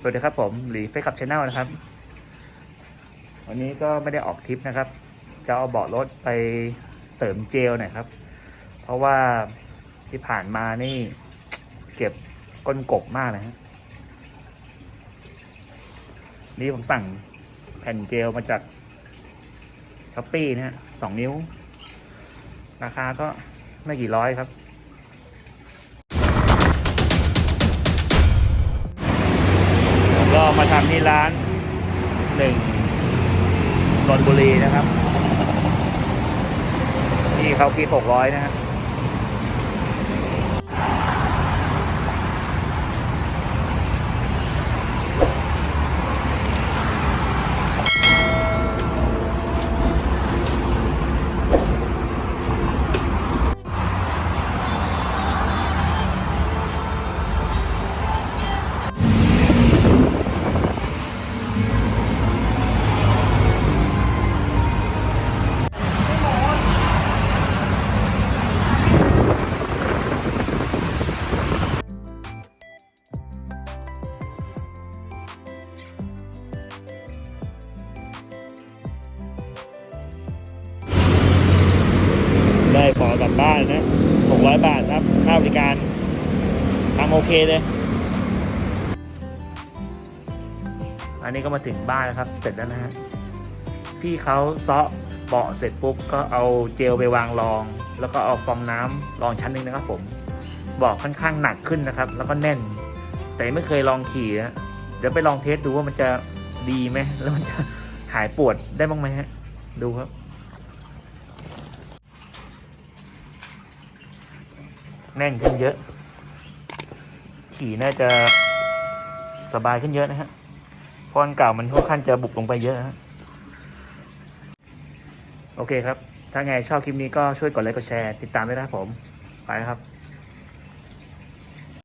สวัสดีครับผมหลีเฟซขับชาแนลนะครับ วันนี้ก็ไม่ได้ออกทริปนะครับ จะเอาเบาะรถไปเสริมเจลหน่อยครับ เพราะว่าที่ผ่านมานี่เก็บก้นกบมากเลยฮะนี่ผมสั่งแผ่นเจลมาจากช้อปปี้นะฮะสองนิ้ว ราคาก็ไม่กี่ร้อยครับ มก็มาทำที่ร้านหนึ่งนนบุรีนะครับ ที่เขาคิดหกร้อยนะฮะไลับบ้านนะหกร้อยบาทครับค่าบริการทำโอเคเลย อันนี้ก็มาถึงบ้านแล้วครับ เสร็จแล้วนะฮะ พี่เขาเซาะเบาะเสร็จปุ๊บก็เอาเจลไปวางรอง แล้วก็เอาฟองน้ำรองชั้นหนึ่งนะครับผมเบาะค่อนข้างหนักขึ้นนะครับ แล้วก็แน่น แต่ไม่เคยลองขี่นะเดี๋ยวไปลองเทสดูว่ามันจะดีไหมแล้วมันจะหายปวดได้บ้างไหมฮะ ดูครับ แน่นขึ้นเยอะ ขี่น่าจะสบายขึ้นเยอะนะฮะเพราะอันเก่ามันค่อนข้างจะบุกลงไปเยอะะฮะโอเคครับ ถ้าไงชอบคลิปนี้ก็ช่วยกดไลค์กดแชร์ ติดตามด้วยนะครับผม ไปครับ